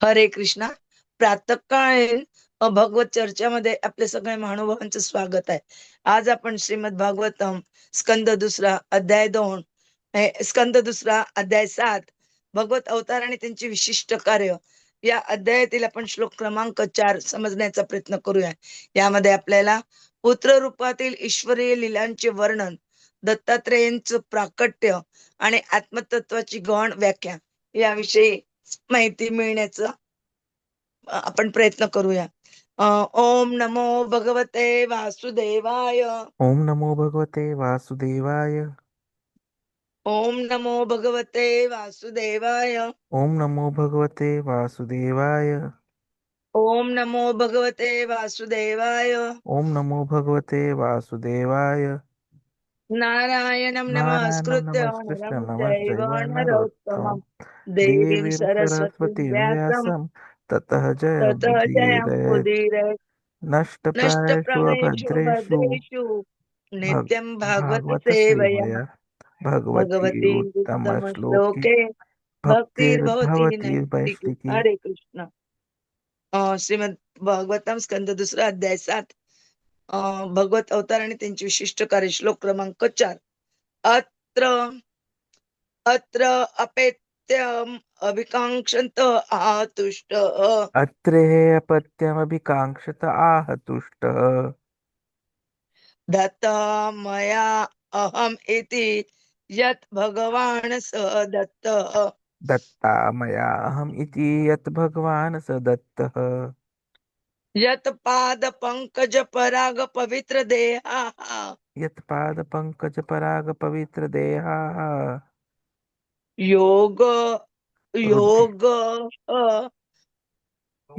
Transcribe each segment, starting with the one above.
हरे कृष्णा प्रातकाळीन भगवत चर्चामध्ये आपले सगळे महानुभावांचं स्वागत आहे. आज आपण श्रीमद भागवतम स्कंद दुसरा अध्याय दोन स्कंद दुसरा अध्याय सात भगवत अवतार आणि त्यांची विशिष्ट कार्य या अध्यायातील आपण श्लोक क्रमांक चार समजण्याचा प्रयत्न करूया. यामध्ये आपल्याला पुत्र रूपातील ईश्वरीय लीलांचे वर्णन दत्तात्रेयांचं प्राकट्य आणि आत्मतत्वाची गौण व्याख्या याविषयी माहिती मिळण्याचा आपण प्रयत्न करूया. ओम नमो भगवते वासुदेवाय. ओम नमो भगवते वासुदेवाय. ओम नमो भगवते वासुदेवाय. ओम नमो भगवते वासुदेवाय. ओम नमो भगवते वासुदेवाय. ओम नमो भगवते वासुदेवाय. नारायणं नमस्कृत्य नरं चैव नरोत्तमं देवीं सरस्वतीं व्यासं ततः ततः नष्टप्रायेषु अभद्रेषु। भद्रेषु भग नित्यं भागवत भागवत सेवया। सेवया। भगवती भगवती उत्तमश्लोके उत्तमश्लोके भक्तिर्भवती नैष्टिकी हरे कृष्ण। श्रीमद भागवतम स्कंद दुसरा अध्याय सात। भगवत अवतार आणि त्यांची विशिष्ट कार्य श्लोक क्रमांक चार. अत्र अत्र अपेत्यम अभिकांक्षन्त आतुष्ट अत्रे अपत्यमभिकाङ्क्षत आह तुष्टः दत्त मया अहम इति यत् भगवान् स दत्त। दत्ता मया अहम् इति यत् भगवान् स दत्तः। यत् पाद पंकज पराग पवित्र देहा। यत् पादपङ्कजपरागपवित्रदेहाः योग योग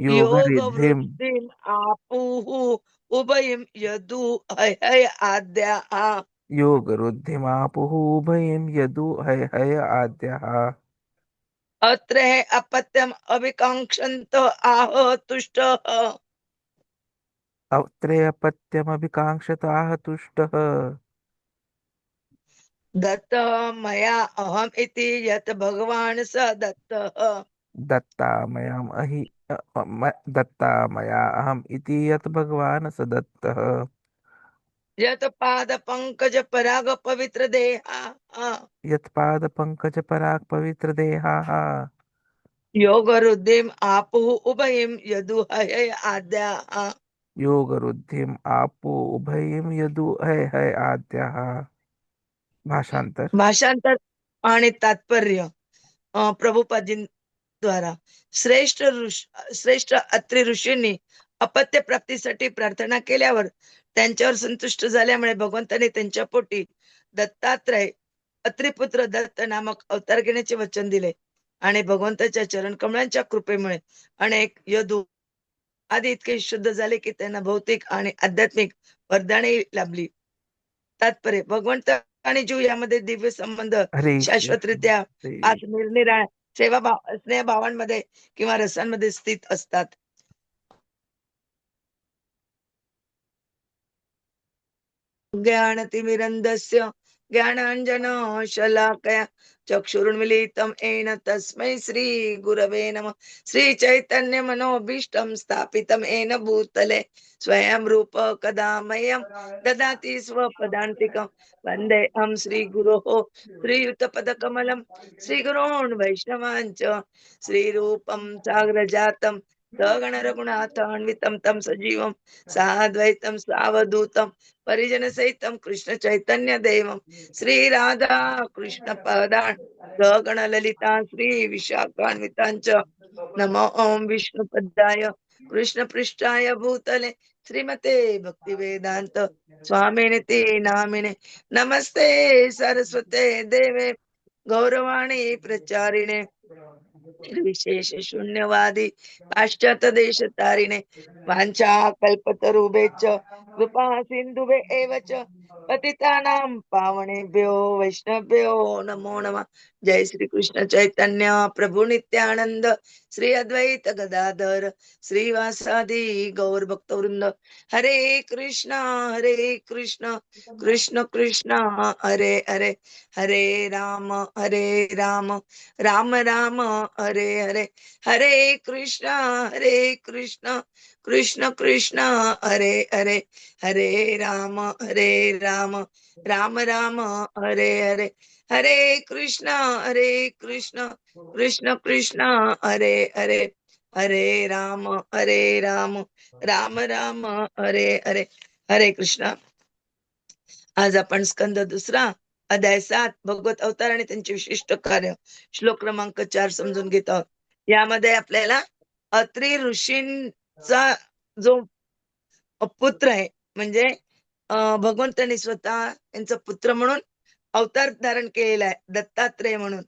योग योगरिद्धिं वृत्तिम् आपुः उभयं यदु हय आद्या। योगरुद्धिमापुः उभयं यदु हय हय आद्यः। अत्र है अपत्यम अभिकांक्षन्त आह तुष्ट। आह तुष्टः दत्त मया अहम इति यत् भगवान् स दत्तः। दत्ता मयाम् अहि अ, अ, म- दत्ता मया अहम् इति यत् भगवान् स दत्तः। यत् पाद पंकज पराग पवित्र देहा यत् पादपङ्कजपराक् पवित्रदेहाः योग रुद्धिम आपुः उभयं यदु हय आद्या योगरुद्धिम् आपो उभयम यदु हय हय आद्या। भाषांतर। भाषांतर आणि तात्पर्य प्रभुपादी द्वारा. श्रेष्ठ ऋषी श्रेष्ठ अत्रि ऋषींनी अपत्य प्राप्तीसाठी प्रार्थना केल्यावर त्यांच्यावर संतुष्ट झाल्यामुळे भगवंताने त्यांच्या पोटी दत्तात्रय अत्रिपुत्र दत्त नामक अवतार घेण्याचे वचन दिले आणि भगवंताच्या चरण कमळांच्या कृपेमुळे अनेक यदू आदी इतके शुद्ध झाले की त्यांना भौतिक आणि आध्यात्मिक वरदाने लाभली. तात्पर्य भगवंत आणि जीव यामध्ये दिव्य संबंध शाश्वतरित्या आज निरनिराळ्या सेवा भाव स्नेह भावांमध्ये किंवा रसांमध्ये स्थित असतात. ज्ञानतिमिरन्दस्य ज्ञानाञ्जन शलाकया चक्षुरुन्मिलितं येन तस्मै श्रीगुरवे नमः। श्रीचैतन्यमनोभीष्टं स्थापितं येन भूतले। स्वयं रूप कदा मह्यं ददाति स्वपदान्तिकं। वन्देऽहं श्रीगुरोः श्रीयुतपदकमलं। श्रीगुरोन् वैष्णवाञ्च। च श्रीरूपं साग्रजातं सगणरघुनाथान्वितं तं सजीवं साद्वैतं सावधूतं परिजन सहितं कृष्ण चैतन्य देवं श्री राधा कृष्ण पदान् गण ललिता श्री विशाखान्वितांच नमो ओम विष्णुपदाय कृष्ण पृष्ठाय भूतले श्रीमते भक्तिवेदान्त वेदांत स्वामिनिती नामिने। नमस्ते सरस्वते देवे गौरवाणी प्रचारिणे। विशेष शून्यवादी पाश्चात्य देश तारिणे वाञ्छा कल्पतरुभे च कृपा सिन्धुवे एव च पतितानां पावणेभ्यो वैष्णव्यो नमो नमः। जय श्री कृष्ण चैतन्य प्रभु नित्यानंद श्री अद्वैत गदाधर श्रीवासादि गौर भक्तवृंद हरे कृष्णा हरे कृष्ण कृष्ण कृष्ण हरे हरे। हरे राम हरे राम राम राम हरे हरे। हरे कृष्ण हरे कृष्ण कृष्ण कृष्ण हरे हरे हरे राम हरे राम राम राम हरे हरे हरे कृष्ण हरे कृष्ण कृष्ण कृष्ण हरे हरे हरे राम हरे राम राम राम हरे हरे हरे कृष्ण. आज आपण स्कंद दुसरा अध्याय सात भगवत अवतार आणि त्यांचे विशिष्ट कार्य श्लोक क्रमांक चार समजून घेत. आहोत यामध्ये आपल्याला अत्री ऋषीं चा जो पुत्र आहे म्हणजे भगवंतांनी स्वतः यांचा पुत्र म्हणून अवतार धारण केलेला आहे दत्तात्रेय म्हणून.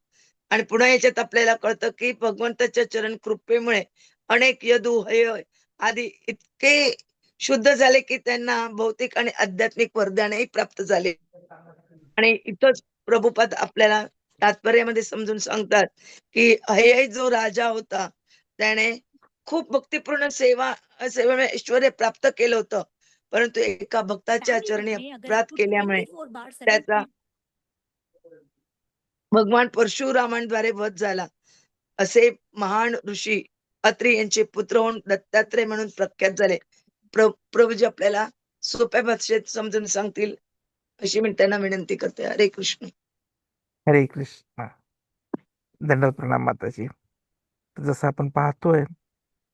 आणि पुन्हा याच्यात आपल्याला कळतं की भगवंताच्या चरण कृपेमुळे अनेक यदु हय आदी इतके शुद्ध झाले की त्यांना भौतिक आणि आध्यात्मिक वरदानही प्राप्त झाले. आणि इथंच प्रभुपाद आपल्याला तात्पर्यामध्ये समजून सांगतात की हय जो राजा होता त्याने खूप भक्तिपूर्ण सेवा सेवेमुळे ऐश्वर प्राप्त केलं होतं. परंतु एका भक्ताच्या Family चरणी में अगर अपराध केल्यामुळे 24 बार सेवन त्याचा भगवान परशुरामांद्वारे वध झाला. असे महान ऋषी अत्रि यांचे पुत्र होऊन दत्तात्रय म्हणून प्रख्यात झाले. प्र प्रभूजी आपल्याला सोप्या भाषेत समजून सांगतील अशी मी त्यांना विनंती करते हरे कृष्ण. हरे कृष्ण. दंडवत प्रणाम माताजी. जसं आपण पाहतोय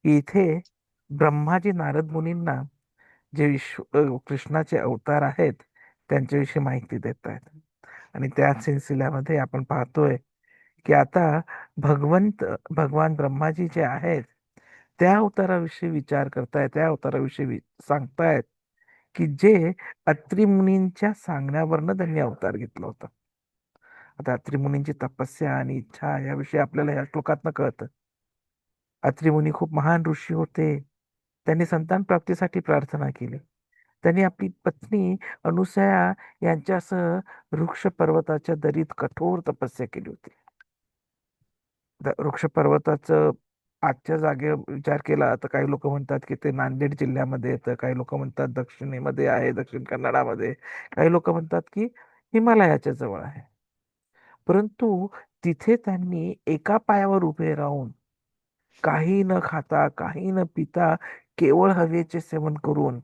की इथे ब्रह्माजी नारद मुनींना जे विश्व कृष्णाचे अवतार आहेत त्यांच्याविषयी माहिती देत आहेत. आणि त्याच सिलसिल्यामध्ये आपण पाहतोय की आता भगवंत भगवान ब्रह्माजी जे आहेत त्या अवताराविषयी विचार करतायत त्या अवताराविषयी सांगतायत की जे अत्रिमुनींच्या सांगण्यावरनं त्यांनी अवतार घेतला होता. आता अत्रिमुनींची तपस्या आणि इच्छा याविषयी आपल्याला या श्लोकातनं कळतं. अत्रिमुनी खूप महान ऋषी होते. त्यांनी संतान प्राप्तीसाठी प्रार्थना केली. त्यांनी आपली पत्नी अनुसया यांच्यासह वृक्ष पर्वताच्या दरीत कठोर तपस्या केली होती. वृक्ष पर्वताचं आजच्या जागे विचार केला तर काही लोक म्हणतात की ते नांदेड जिल्ह्यामध्ये येतं. काही लोक म्हणतात दक्षिणेमध्ये आहे दक्षिण कन्नडामध्ये. काही लोक म्हणतात की हिमालयाच्या जवळ आहे. परंतु तिथे त्यांनी एका पायावर उभे राहून काही न खाता काही न पिता केवळ हवेचे सेवन करून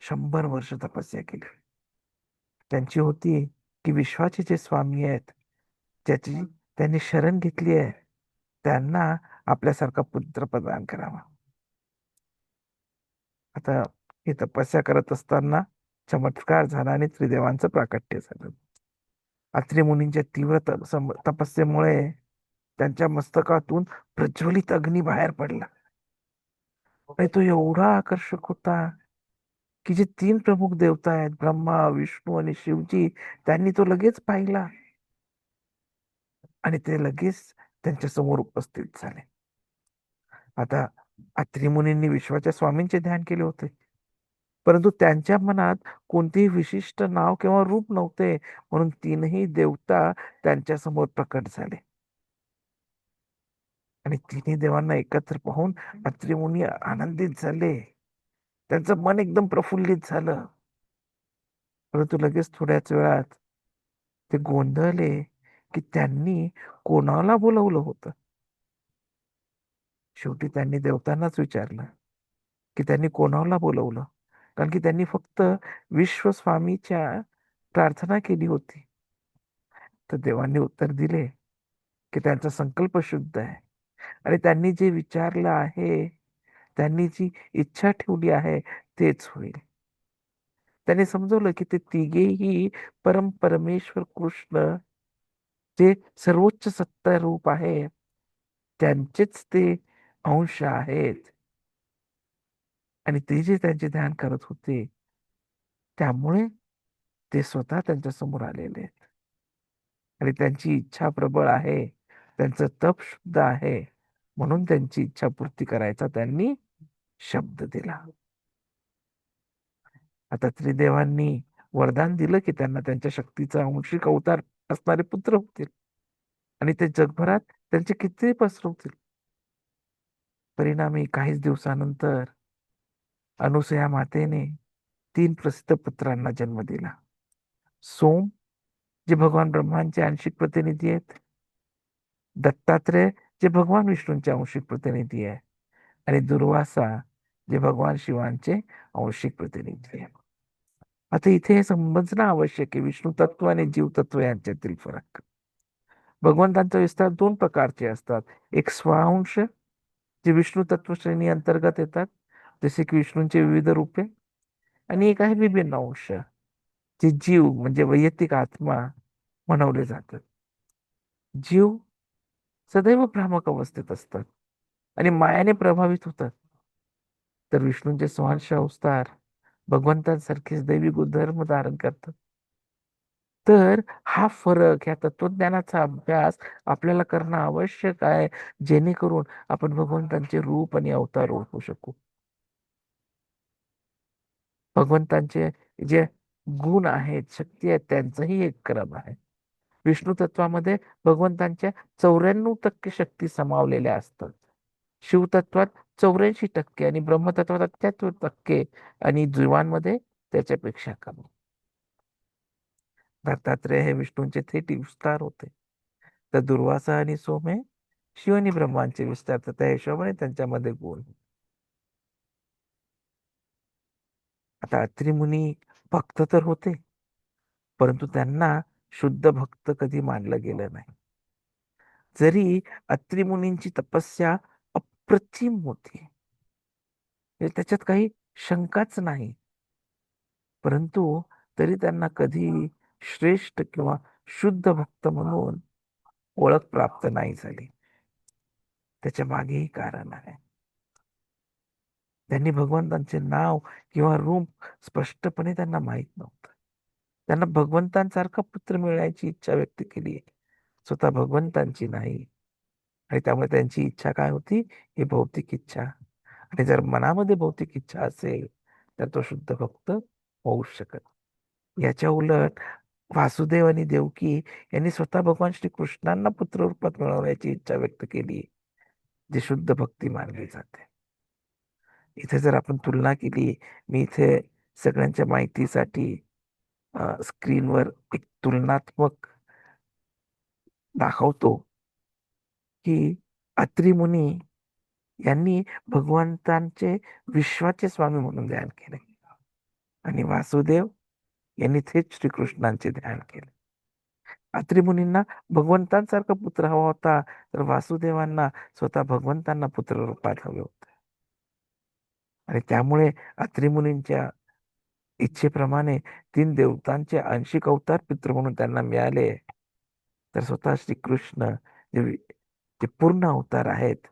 शंभर वर्ष तपस्या केली. त्यांची होती की विश्वाचे जे स्वामी आहेत ज्याची त्यांनी शरण घेतली आहे त्यांना आपल्यासारखा पुत्र प्रदान करावा. आता ही तपस्या करत असताना चमत्कार झाला आणि त्रिदेवांचं प्राकट्य झालं. अत्रि मुनींच्या तीव्र तपस्येमुळे त्यांच्या मस्तकातून प्रज्वलित अग्नी बाहेर पडला. आणि तो एवढा आकर्षक होता की जे तीन प्रमुख देवता आहेत ब्रह्मा विष्णू आणि शिवजी त्यांनी तो लगेच पाहिला. आणि ते लगेच त्यांच्यासमोर उपस्थित झाले. आता अत्रि मुनींनी विश्वाच्या स्वामींचे ध्यान केले होते. परंतु त्यांच्या मनात कोणतेही विशिष्ट नाव किंवा रूप नव्हते म्हणून तीनही देवता त्यांच्यासमोर प्रकट झाले. आणि तिन्ही देवांना एकत्र पाहून अत्रिमुनी आनंदित झाले. त्यांचं मन एकदम प्रफुल्लित झालं. परंतु लगेच थोड्याच वेळात ते गोंधळले की त्यांनी कोणाला बोलवलं होतं? शेवटी त्यांनी देवतांनाच विचारलं की त्यांनी कोणाला बोलवलं? कारण की त्यांनी फक्त विश्वस्वामीच्या प्रार्थना केली होती. तर देवांनी उत्तर दिले की त्यांचा संकल्प शुद्ध आहे. आणि त्यांनी जे विचारलं आहे त्यांनी जी इच्छा ठेवली आहे तेच होईल. त्यांनी समजवलं की ते तिघेही परम परमेश्वर कृष्ण जे सर्वोच्च सत्ता रूप आहे त्यांचेच ते अंश आहेत. आणि ते जे त्यांचे ध्यान करत होते त्यामुळे ते स्वतः त्यांच्यासमोर आलेले आहेत. आणि त्यांची इच्छा प्रबळ आहे त्यांचं तप शुद्ध आहे. म्हणून त्यांची इच्छा पूर्ती करायचा त्यांनी शब्द दिला. आता त्रिदेवांनी वरदान दिलं की त्यांना त्यांच्या शक्तीचा अंशिक अवतार असणारे पुत्र होतील. आणि ते जगभरात त्यांचे किती पसरवतील. परिणामी काहीच दिवसानंतर अनुसया मातेने तीन प्रसिद्ध पुत्रांना जन्म दिला. सोम जे भगवान ब्रह्मांचे आंशिक प्रतिनिधी आहेत. दत्तात्रेय जे भगवान विष्णूंचे अंशिक प्रतिनिधी आहे आणि दुर्वासा जे भगवान शिवांचे अंशिक प्रतिनिधी आहे. आता इथे हे समजणं आवश्यक आहे विष्णू तत्व आणि जीव तत्व यांच्यातील फरक. भगवंतांचा विस्तार दोन प्रकारचे असतात. एक स्वांश जे विष्णू तत्व श्रेणी अंतर्गत येतात जसे की विष्णूंचे विविध रूपे आणि एक आहे विभिन्न अंश जे जीव म्हणजे वैयक्तिक आत्मा म्हणवले जातात. जीव सदैव भ्रामक अवस्थेत असतात. आणि मायाने प्रभावित होतात. तर विष्णूंचे स्वांश अवतार भगवंतांसारखेच दैवी गुणधर्म धारण करतात. तर हा फरक ह्या तत्वज्ञानाचा अभ्यास आपल्याला करणं आवश्यक आहे जेणेकरून आपण भगवंतांचे रूप आणि अवतार ओळखू शकू. भगवंतांचे जे गुण आहेत शक्ती आहेत त्यांचंही एक क्रम आहे. विष्णू तत्वामध्ये भगवंतांच्या चौऱ्याण्णव टक्के शक्ती समावलेल्या असतात. शिवतत्वात चौऱ्याऐंशी टक्के आणि ब्रह्मतत्वात अठ्याहत्तर टक्के आणि जीवांमध्ये त्याच्यापेक्षा कमी. दत्तात्रेय हे विष्णूंचे थेट विस्तार होते. तर दुर्वासा आणि सोम हे शिव आणि ब्रह्मांचे विस्तार तर त्या हिशोबाने त्यांच्यामध्ये गुण. आता अत्रिमुनी भक्त तर होते परंतु त्यांना शुद्ध भक्त कधी मानलं गेलं नाही. जरी अत्रि मुनींची तपस्या अप्रतिम होती त्याच्यात काही शंकाच नाही. परंतु तरी त्यांना कधी श्रेष्ठ किंवा शुद्ध भक्त म्हणून ओळख प्राप्त नाही झाली. त्याच्या मागेही कारण आहे. त्यांनी भगवंतांचे नाव किंवा रूप स्पष्टपणे त्यांना माहीत नव्हतं. त्यांना भगवंतांसारखा पुत्र मिळण्याची इच्छा व्यक्त केली स्वतः भगवंतांची नाही. आणि त्यामुळे त्यांची इच्छा काय होती? ही भौतिक इच्छा. आणि जर मनामध्ये भौतिक इच्छा असेल तर तो शुद्ध भक्त होऊ शकत याच्या उलट वासुदेव आणि देवकी यांनी स्वतः भगवान श्रीकृष्णांना पुत्र रूपात मिळवण्याची इच्छा व्यक्त केली जी शुद्ध भक्ती मानली जाते. इथे जर आपण तुलना केली मी इथे सगळ्यांच्या माहितीसाठी स्क्रीनवर एक तुलनात्मक दाखवतो की अत्रिमुनी यांनी भगवंतांचे विश्वाचे स्वामी म्हणून ध्यान केले. आणि वासुदेव यांनी थेट श्रीकृष्णांचे ध्यान केले. अत्रिमुनींना भगवंतांसारखा पुत्र हवा होता तर वासुदेवांना स्वतः भगवंतांना पुत्र रूपात हवे होते. आणि त्यामुळे अत्रिमुनींच्या इच्छेप्रमाणे तीन देवतांचे आंशिक अवतार पित्र म्हणून त्यांना मिळाले तर स्वतः श्रीकृष्ण जे जे पूर्ण अवतार आहेत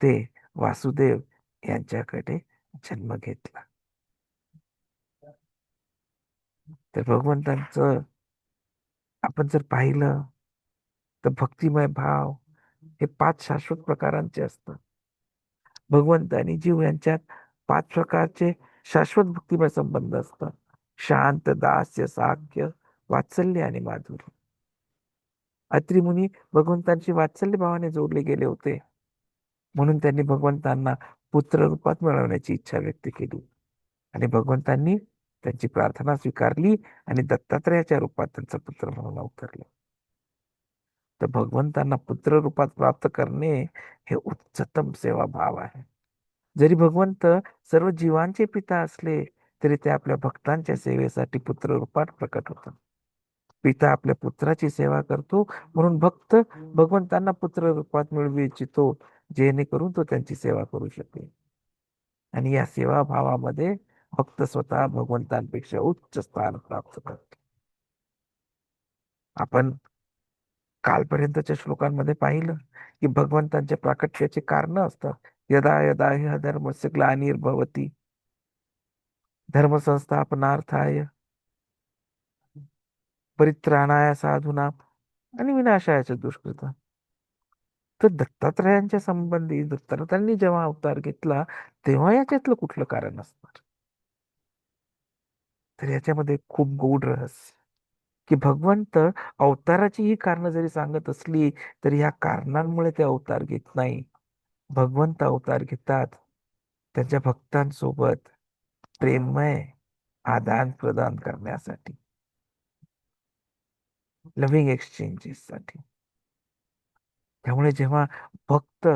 ते वासुदेव यांच्याकडे जन्म घेतला. तर भगवंतांचं आपण जर पाहिलं तर भक्तिमय भाव हे पाच शाश्वत प्रकारांचे असतात. भगवंत आणि जीव यांच्यात पाच प्रकारचे शाश्वत भक्तिमय संबंध असतात शांत दास्य साख्य वात्सल्य आणि माधुर्य. अत्रिमुनी भगवंतांची वात्सल्य भावाने जोडले गेले होते. म्हणून त्यांनी भगवंतांना पुत्र रूपात मिळवण्याची इच्छा व्यक्त केली. आणि भगवंतांनी त्यांची प्रार्थना स्वीकारली आणि दत्तात्रयाच्या रूपात त्यांचा पुत्र म्हणून अवतरले. तर भगवंतांना पुत्र रूपात प्राप्त करणे हे उच्चतम सेवा भाव आहे. जरी भगवंत सर्व जीवांचे पिता असले तरी ते आपल्या भक्तांच्या सेवेसाठी पुत्र रूपात प्रकट होतात. पिता आपल्या पुत्राची सेवा करतो म्हणून भक्त भगवंतांना पुत्र रूपात मिळवू इच्छितो जेणेकरून तो त्यांची सेवा करू शकेल. आणि या सेवा भावामध्ये भक्त स्वतः भगवंतांपेक्षा उच्च स्थान प्राप्त करतो आपण कालपर्यंतच्या श्लोकांमध्ये पाहिलं की भगवंतांच्या प्राकट्याचे कारण असतात. यदा यदा हि धर्मस्य ग्लानिर्भवती। धर्मसंस्थापनार्थाय परित्राणाय साधूना आणि विनाशायाच्या दुष्कृता। तर दत्तात्रयांच्या संबंधी दत्तात्रयांनी जेव्हा अवतार घेतला तेव्हा याच्यातलं कुठलं कारण असणार? तर याच्यामध्ये खूप गूढ रहस्य की भगवंत अवताराची ही कारण जरी सांगत असली तरी ह्या कारणांमुळे ते अवतार घेत नाही. भगवंत अवतार घेतात. त्यांच्या भक्तांसोबत प्रेममय आदान प्रदान करण्यासाठी. लव्हिंग एक्सचेंजेस साठी. त्यामुळे जेव्हा भक्त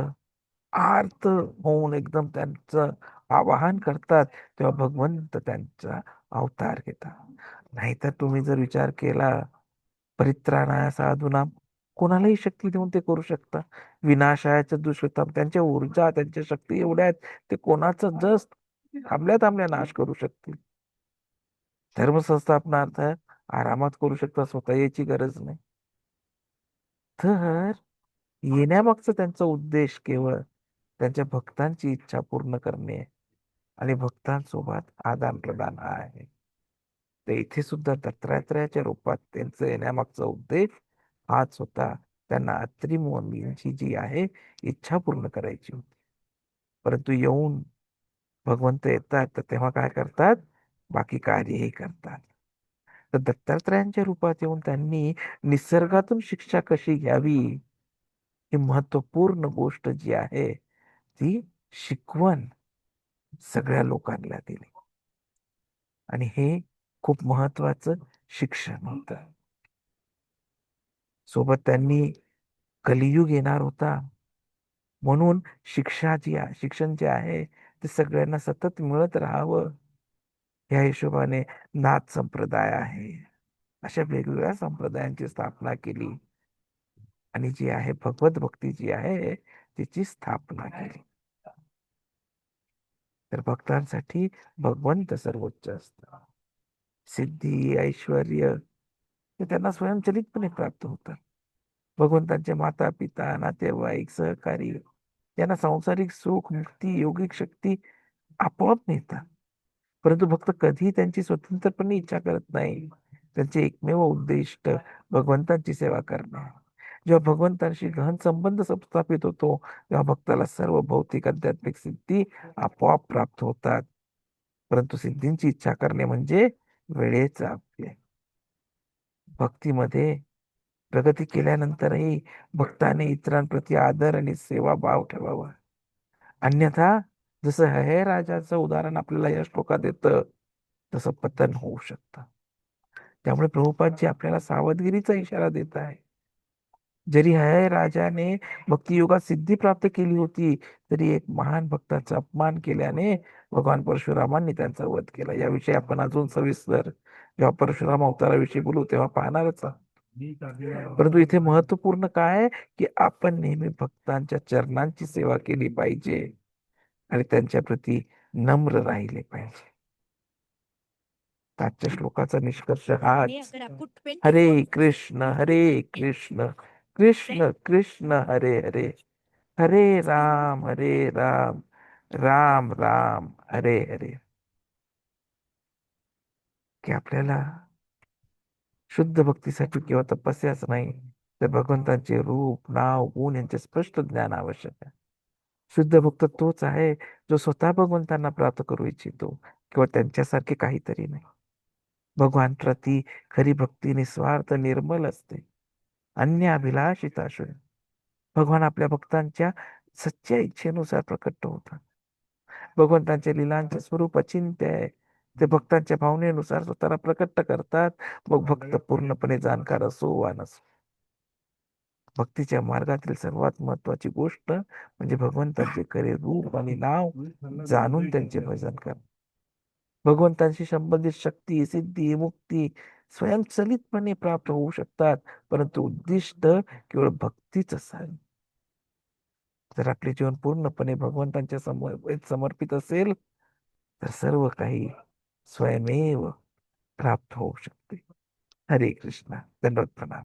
आर्त होऊन एकदम त्यांचं आवाहन करतात तेव्हा भगवंत त्यांचा अवतार घेतात. नाहीतर तुम्ही जर विचार केला परित्राणाया साधूना कोणालाही शक्ती देऊन ते करू शकता विनाशायाच्या दुष्कृतम त्यांच्या ऊर्जा त्यांच्या शक्ती एवढ्या आहेत ते कोणाचं जस्ट थांबल्या थांबल्या नाश करू शकतील. धर्म संस्थापनार्थ आरामात करू शकता स्वतः याची गरज नाही. तर येण्यामागचा त्यांचा उद्देश केवळ त्यांच्या भक्तांची इच्छा पूर्ण करणे आणि भक्तांसोबत आदान प्रदान आहे. तर इथे सुद्धा दत्तात्रयाच्या रूपात त्यांचं येण्यामागचा उद्देश हाच होता. त्यांना अत्री मुनींची जी आहे इच्छा पूर्ण करायची होती. परंतु येऊन भगवंत येतात तर तेव्हा काय करतात? बाकी कार्यही करतात. तर दत्तात्रयांच्या रूपात येऊन त्यांनी निसर्गातून शिक्षा कशी घ्यावी? ही महत्त्वपूर्ण गोष्ट जी आहे ती शिकवण सगळ्या लोकांना दिली. आणि हे खूप महत्वाचं शिक्षण होत. सोबत त्यांनी कलियुग येणार होता. म्हणून शिक्षा जी शिक्षण जे आहे ते सगळ्यांना सतत मिळत राहावं. या हिशोबाने नाथ संप्रदाय आहे. अशा वेगवेगळ्या संप्रदायांची स्थापना केली. आणि जी आहे भगवत भक्ती जी आहे तिची स्थापना केली. तर भक्तांसाठी भगवंत सर्वोच्च असत सिद्धी ऐश्वर ते त्यांना स्वयंचलितपणे प्राप्त होतात. भगवंतांचे माता पिता नातेवाईक सहकारी यांना सांसारिक सुख मुक्ती योगिक शक्ती आपोआप मिळतात. परंतु भक्त कधी त्यांची स्वतंत्रपणे इच्छा करत नाही. त्यांचे एकमेव उद्दिष्ट भगवंतांची सेवा करणे. जेव्हा भगवंतांशी गहन संबंध स्थापित होतो तेव्हा भक्ताला सर्व भौतिक आध्यात्मिक सिद्धी आपोआप प्राप्त होतात. परंतु सिद्धींची इच्छा करणे म्हणजे वेळेचा भक्तीमध्ये प्रगती केल्यानंतरही भक्ताने इतरांप्रती आदर आणि सेवा भाव ठेवावा. अन्यथा जसं हे राजाचं उदाहरण आपल्याला या श्लोकात येतं तसं पतन होऊ शकतं. त्यामुळे प्रभुपादजी आपल्याला सावधगिरीचा इशारा देत आहे. जरी हय राजाने भक्तियुगात सिद्धी प्राप्त केली होती तरी एक महान भक्ताचा अपमान केल्याने भगवान परशुरामांनी त्यांचा वध केला. याविषयी आपण अजून सविस्तर जेव्हा परशुराम अवताराविषयी बोलू तेव्हा पाहणारच आहोत. परंतु इथे महत्त्वपूर्ण काय आहे की आपण नेहमी भक्तांच्या चरणांची सेवा केली पाहिजे आणि त्यांच्या प्रती नम्र राहिले पाहिजे. आजच्या श्लोकाचा निष्कर्ष हाच. हरे कृष्ण हरे कृष्ण कृष्ण कृष्ण हरे हरे. हरे राम हरे राम राम राम हरे हरे. की आपल्याला शुद्ध भक्तीसाठी किंवा तपस्याच नाही तर भगवंतांचे रूप नाव गुण यांचे स्पष्ट ज्ञान आवश्यक आहे. शुद्ध भक्त तोच आहे जो स्वतः भगवंतांना प्राप्त करू इच्छितो किंवा त्यांच्यासारखे काहीतरी नाही. भगवान प्रती खरी भक्ती निस्वार्थ निर्मल असते. अन्य अभिलाषिता शून्य भगवान आपल्या भक्तांच्या सच्च्या इच्छेनुसार प्रकट होतात. भगवंतांच्या लिलांचे स्वरूप अचिंत्य आहे ते भक्तांच्या भावनेनुसार स्वतःला प्रकट करतात. मग भक्त पूर्णपणे जाणकार असो वा नसो. भक्तीच्या मार्गातील सर्वात महत्वाची गोष्ट म्हणजे भगवंतांचे खरे रूप आणि नाव जाणून त्यांचे भजन कर भगवंतांशी संबंधित शक्ती सिद्धी मुक्ती स्वयंचलितपणे प्राप्त होऊ शकतात परंतु उद्दिष्ट केवळ भक्तीच असावी. जर आपले जीवन पूर्णपणे भगवंतांच्या समर्पित असेल तर सर्व काही स्वयमेव प्राप्त होऊ शकते. हरे कृष्ण. दंडवत प्रणाम.